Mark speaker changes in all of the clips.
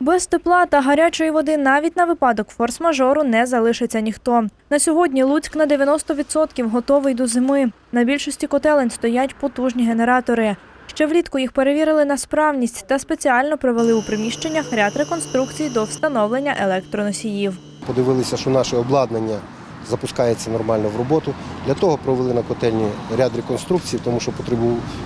Speaker 1: Без тепла та гарячої води навіть на випадок форс-мажору не залишиться ніхто. На сьогодні Луцьк на 90% готовий до зими. На більшості котелень стоять потужні генератори. Ще влітку їх перевірили на справність та спеціально провели у приміщеннях ряд реконструкцій до встановлення електроносіїв.
Speaker 2: подивилися, що наше обладнання запускається нормально в роботу. Для того провели на котельні ряд реконструкцій, тому що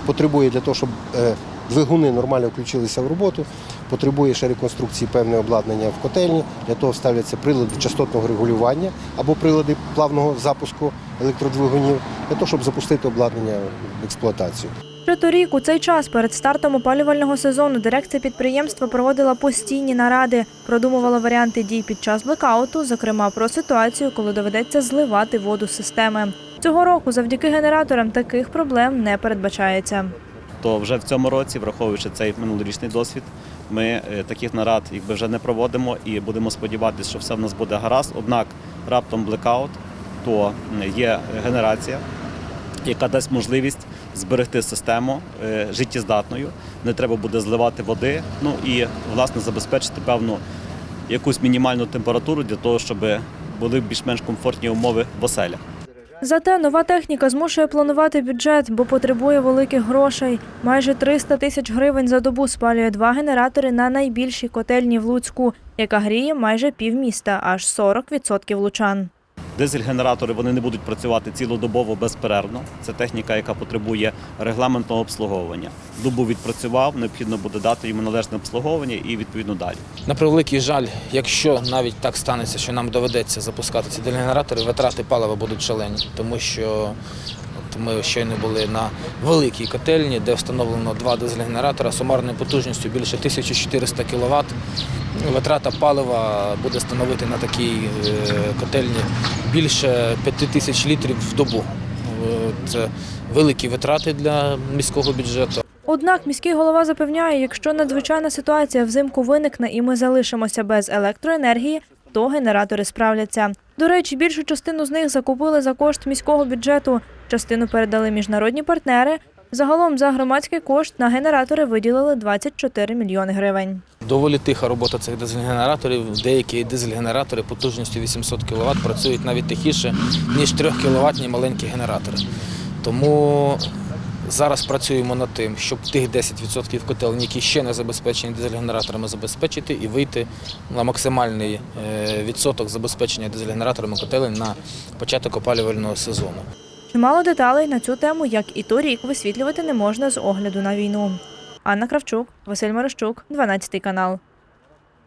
Speaker 2: потребує для того, щоб е, двигуни нормально включилися в роботу, потребує ще реконструкції певне обладнання в котельні. Для того ставляться прилади частотного регулювання або прилади плавного запуску електродвигунів, для того, щоб запустити обладнання в експлуатацію.
Speaker 1: Ще торік у цей час перед стартом опалювального сезону дирекція підприємства проводила постійні наради, продумувала варіанти дій під час блекауту, зокрема про ситуацію, коли доведеться зливати воду з системи. Цього року завдяки генераторам таких проблем не передбачається.
Speaker 3: то вже в цьому році, враховуючи цей минулорічний досвід, ми е, таких нарад якби вже не проводимо і будемо сподіватися, що все в нас буде гаразд. Однак раптом блекаут, то є генерація, яка дасть можливість зберегти систему е, життєздатною. Не треба буде зливати води. Ну і власне забезпечити певну якусь мінімальну температуру для того, щоб були більш-менш комфортні умови в оселях.
Speaker 1: Зате нова техніка змушує планувати бюджет, бо потребує великих грошей. Майже 300 тисяч гривень за добу спалює два генератори на найбільшій котельні в Луцьку, яка гріє майже півміста, аж 40% лучан.
Speaker 3: Дизель-генератори вони не будуть працювати цілодобово безперервно. Це техніка, яка потребує регламентного обслуговування. Добу відпрацював, необхідно буде дати йому належне обслуговування і відповідно далі.
Speaker 4: На превеликий жаль, якщо навіть так станеться, що нам доведеться запускати ці генератори, витрати палива будуть шалені, тому що ми щойно були на великій котельні, де встановлено два дизель-генератора сумарною потужністю більше 1400 кВт. Витрата палива буде становити на такій е, котельні більше 5000 літрів в добу. Е, Це великі витрати для міського бюджету.
Speaker 1: Однак міський голова запевняє, якщо надзвичайна ситуація взимку виникне і ми залишимося без електроенергії, то генератори справляться. До речі, більшу частину з них закупили за кошт міського бюджету, частину передали міжнародні партнери. Загалом за громадський кошт на генератори виділили 24 мільйони гривень.
Speaker 4: Доволі тиха робота цих дизель-генераторів. Деякі дизель-генератори потужністю 800 кВт працюють навіть тихіше, ніж 3 кВт маленькі генератори. Тому зараз працюємо над тим, щоб тих 10% котелень, які ще не забезпечені дизель-генераторами, забезпечити і вийти на максимальний е, відсоток забезпечення дизель-генераторами котелень на початок опалювального сезону.
Speaker 1: Чимало деталей на цю тему, як і торік, висвітлювати не можна з огляду на війну. Анна Кравчук, Василь Морощук, 12 канал.